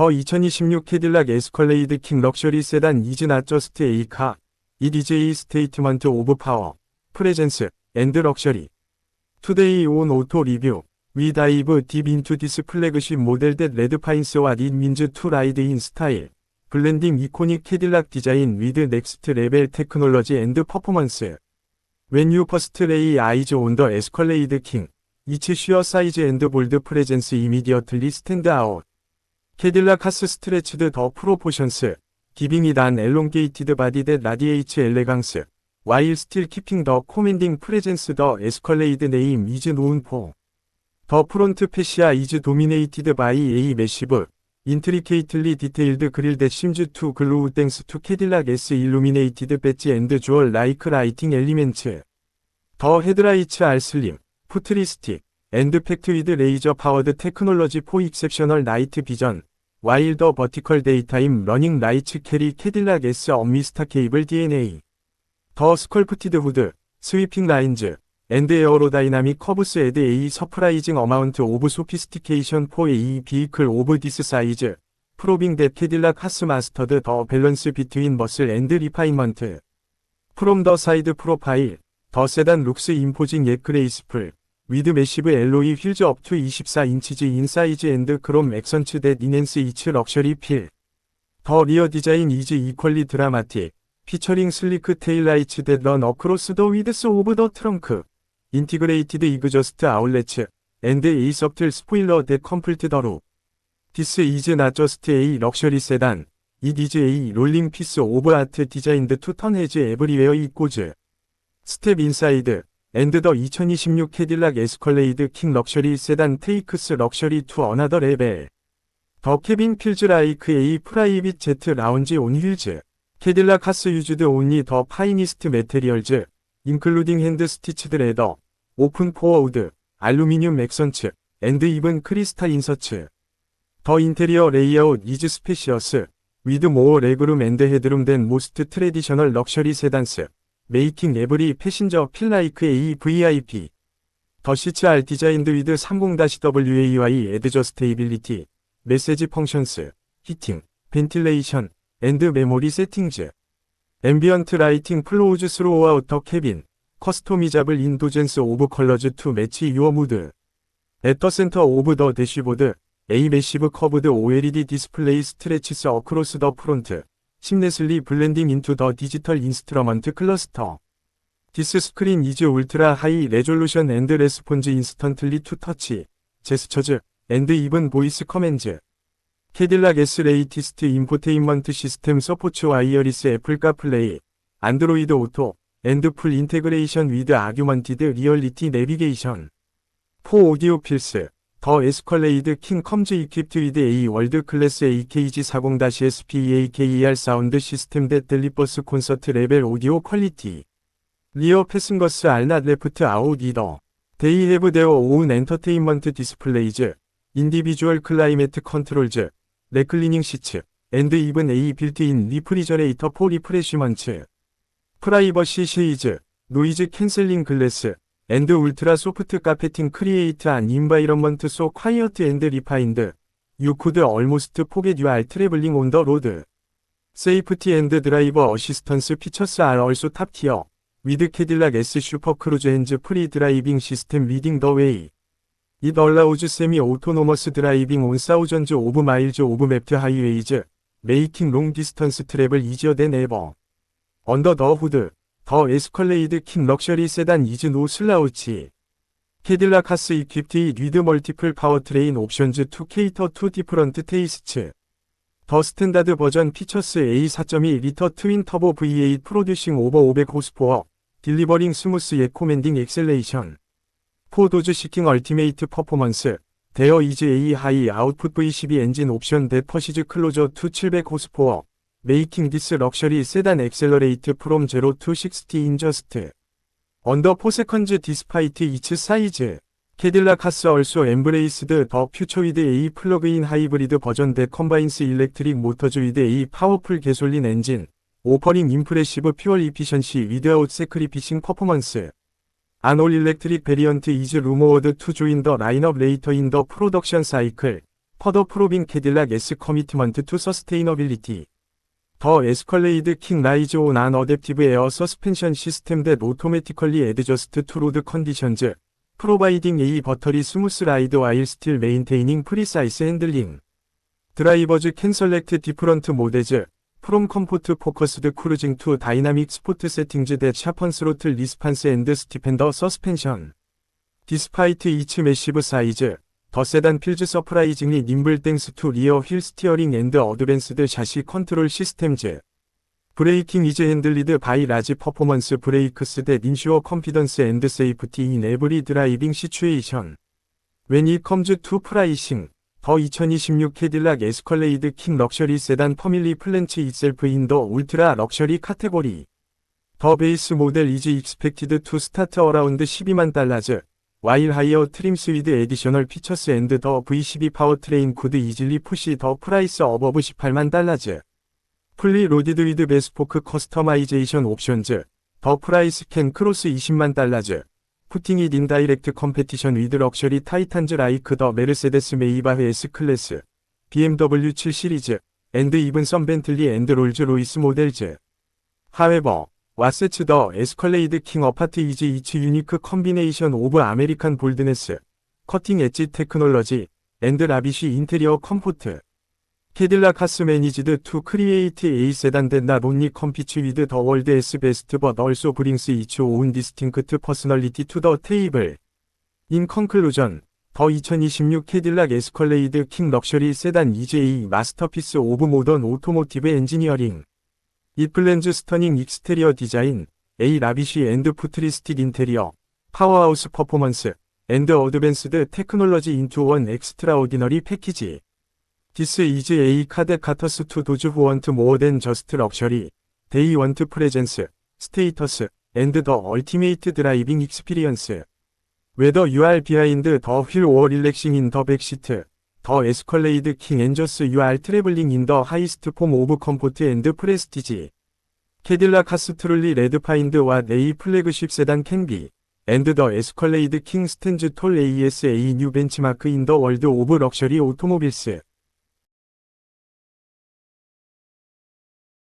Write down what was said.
더 2026 캐딜락 에스컬레이드 킹 럭셔리 세단 이즈 나저스트 에이카 이 DJ 스테이트먼트 오브 파워 프레젠스 앤드 럭셔리 투데이 온 오토 리뷰 위 다이브 딥 인투 디스 플래그십 모델 댓 레드 파인스와 릿 민즈 투 라이드 인 스타일 블렌딩 이코닉 캐딜락 디자인 위드 넥스트 레벨 테크놀로지 앤드 퍼포먼스 When you first lay eyes on the Escalade King, it's sheer size and bold presence immediately stand out. 캐딜라카스 스트레치드 더 프로포션스, 기빙이 단 엘롱게이티드 바디 대 라디에이츠 엘레강스, 와일 스틸 키핑 더 코멘딩 프레젠스 더 에스컬레이드 네임 이즈 노운포 더 프론트 패시아 이즈 도미네이티드 바이 에이 메시브, 인트리케이틀리 디테일드 그릴 대 심즈 투 글로우 땡스 투 캐딜락 S 일루미네이티드 배지 앤드 주얼 라이크 라이팅 엘리멘츠. 더 헤드라이츠 알슬림, 푸트리스틱, 앤드 팩트 위드 레이저 파워드 테크놀로지 포 익셉셔널 나이트 비전, 와일더 버티컬 데이타임 러닝 라이츠 캐리 캐딜락 S 어미스타 케이블 DNA 더 스컬프티드 후드 스위핑 라인즈 앤드 에어로다이나믹 커브스 에드 A 서프라이징 어마운트 오브 소피스티케이션 4A 비이클 오브 디스 사이즈. 프로빙 데 캐딜락 하스 마스터드 더 밸런스 비트윈 머슬 앤드 리파인먼트. 프롬 더 사이드 프로파일 더 세단 룩스 임포징 예크레이스풀. 위드 매시브 엘로이 휠즈 업투 24인치지 인사이즈 앤드 크롬 액선츠 댓 이넨스 이츠 럭셔리 필. 더 리어 디자인 이즈 이퀄리 드라마틱. 피처링 슬리크 테일라이츠 댓런 어크로스 더 위드스 오브 더 트렁크. 인티그레이티드 이그저스트 아울렛츠. 앤드 에이 서틀 스포일러 댓 컴플트 더루. 디스 이즈 나 저스트 에이 럭셔리 세단. 이 디즈 에이 롤링 피스 오브 아트 디자인드 투턴 헤즈 에브리웨어 이꼬즈. 스텝 인사이드. 앤드더 2026 캐딜락 에스컬레이드 킹 럭셔리 세단 테이크스 럭셔리 투 어나더 레벨 더 케빈 필즈 라이크 A 프라이빗 제트 라운지 온 휠즈 캐딜락 하스 유즈드 온니 더 파이니스트 메테리얼즈 인클루딩 핸드 스티치드 레더 오픈 포워우드 알루미늄 맥선츠 앤드 입은 크리스타 인서츠 더 인테리어 레이아웃 이즈 스페시어스 위드 모어 레그룸 앤드 헤드룸 된 모스트 트레디셔널 럭셔리 세단스 메이킹 에브리 패신저 필라이크 A VIP 더시츠 알 디자인드 위드 30-WAI 에드저 스테이빌리티 메시지 펑션스 히팅 벤틸레이션 앤드 메모리 세팅즈. 앰비언트 라이팅 플로우즈 스로우 아우터 캐빈 커스토미잡을 인도젠스 오브 컬러즈 투 매치 유어 무드. 애터 센터 오브 더 대시보드 A 매시브 커브드 OLED 디스플레이 스트레치스 어크로스 더 프론트. 심내슬리 블렌딩 인투 더 디지털 인스트러먼트 클러스터. 디스 스크린 이즈 울트라 하이 레졸루션 앤드 레스폰즈 인스턴틀리 투 터치. 제스처즈. 앤드 이븐 보이스 커맨즈. 캐딜락 S 레이티스트 인포테인먼트 시스템 서포츠 와이어리스 애플카 플레이. 안드로이드 오토. 앤드 풀 인테그레이션 위드 아규먼티드 리얼리티 내비게이션. 포 오디오 필스. 더 에스컬레이드 킹 컴즈 이퀴프트위드 A 월드 클래스 AKG40-SPAKER 사운드 시스템 대 델리버스 콘서트 레벨 오디오 퀄리티. 리어 패승거스 알낫 레프트 아웃 이더. 데이 헤브 데어 오운 엔터테인먼트 디스플레이즈 인디비주얼 클라이메트 컨트롤즈 레클리닝 시츠 앤드 이븐 A 빌트인 리프리저레이터 포 리프레시먼츠 프라이버시 시리즈 노이즈 캔슬링 글래스 앤드 울트라 소프트 카페팅 크리에이트 안 인바이런먼트 소 콰이어트 앤드 리파인드 유 쿠드 얼모스트 포겟 유알 트래블링 온 더 로드 세이프티 앤드 드라이버 어시스턴스 피처스 알 얼소 탑티어 위드 캐딜락 S 슈퍼 크루즈 앤즈 프리 드라이빙 시스템 리딩 더 웨이 이 얼라우즈 세미 오토노머스 드라이빙 온 사우전즈 오브 마일즈 오브 맵트 하이웨이즈 메이킹 롱 디스턴스 트랩을 이지어 된 에버 언더 더 후드 더 에스컬레이드 킹 럭셔리 세단 이즈 노 슬라우치. 캐딜라 카스 이퀴프티 위드 멀티플 파워트레인 옵션즈 2 케이터 2 디프런트 테이스츠. 더 스탠다드 버전 피처스 A4.2리터 트윈 터보 V8 프로듀싱 오버 500 호스포어. 딜리버링 스무스 예코맨딩 엑셀레이션. 포도즈 시킹 얼티메이트 퍼포먼스. 데어 이즈 A 하이 아웃풋 V12 엔진 옵션 데퍼시즈 클로저 2700 호스포어. Making this luxury sedan accelerate from 0 to 60 in just under 4 seconds despite its size. Cadillac has also embraced the future with a plug-in hybrid version that combines electric motors with a powerful gasoline engine, offering impressive fuel efficiency without sacrificing performance. An all-electric variant is rumored to join the lineup later in the production cycle, further proving Cadillac S commitment to sustainability. 더 에스컬레이드 킹 라이즈 온 안 어댑티브 에어 서스펜션 시스템 대 오토매티컬리 에드저스트 투 로드 컨디션즈. 프로바이딩 A 버터리 스무스 라이드 와일 스틸 메인테이닝 프리사이스 핸들링. 드라이버즈 캔 셀렉트 디프런트 모데즈. 프롬 컴포트 포커스드 크루징 투 다이나믹 스포트 세팅즈 대 샤펀 스로틀 리스판스 앤드 스티펜더 서스펜션. 디스파이트 이츠 매시브 사이즈. 더 세단 필즈 서프라이징리 님블 땡스 투 리어 휠 스티어링 앤드 어드밴스드 샤시 컨트롤 시스템즈. 브레이킹 이즈 핸들리드 바이 라지 퍼포먼스 브레이크스 대 인슈어 컨피던스 앤드 세이프티 인 에브리 드라이빙 시츄에이션. It comes to pricing, 더2026 캐딜락 에스컬레이드 킹 럭셔리 세단 퍼밀리 플랜츠 itself in the 울트라 럭셔리 카테고리. 더 베이스 모델 이즈 익스펙티드 투 스타트 어라운드 12만 달러즈. 와일 하이어 트림 스 위드 에디셔널 피처스 앤드 더 V12 파워트레인 구드 이질리 푸시 더 프라이스 어버브 18만 달러즈. 풀리 로디드 위드 베스포크 커스터마이제이션 옵션즈. 더 프라이스 캔 크로스 20만 달러즈. 푸팅 이딘 다이렉트 컴페티션 위드 럭셔리 타이탄즈 라이크 더 메르세데스 메이바흐 S 클래스. BMW 7 시리즈. 앤드 이븐 썸 벤틀리 앤드 롤즈 로이스 모델즈. 하웨버. 와세츠 더 에스컬레이드 킹 어파트 이즈 이츠 유니크 컨비네이션 오브 아메리칸 볼드네스. 커팅 엣지 테크놀러지. 앤드 라비쉬 인테리어 컴포트. 캐딜락 하스 매니지드 투 크리에이트 에이 세단 덴나 론리 컴피츠 위드 더 월드 에스 베스트 버 얼소 브링스 이츠 오운 디스팅크트 퍼스널리티 투 더 테이블. 인 컨클루전. 더 2026 캐딜락 에스컬레이드 킹 럭셔리 세단 EJ 마스터피스 오브 모던 오토모티브 엔지니어링. 이 플랜즈 스터닝 익스테리어 디자인, A 라비쉬 앤드 푸트리스틱 인테리어, 파워하우스 퍼포먼스, 앤드 어드밴스드 테크놀러지 인투 원 엑스트라오디너리 패키지. 디스 이즈 A 카드 카터스 투 도즈 후 원트 모어 댄 저스트 럭셔리, 데이 원트 프레젠스, 스테이터스, 앤드 더 얼티메이트 드라이빙 익스피리언스. 웨더 유알 비하인드 더 휠 오어 릴렉싱 인 더 백시트, 더 에스컬레이드 킹 엔저스 유 알 트래블링 인 더 하이스트 폼 오브 컴포트 앤드 프레스티지. 캐딜락 카스트롤리 레드파인드와 네이 플래그십 세단 캔비. 앤드 더 에스컬레이드 킹 스탠즈 톨 ASA 뉴 벤치마크 인 더 월드 오브 럭셔리 오토모빌스.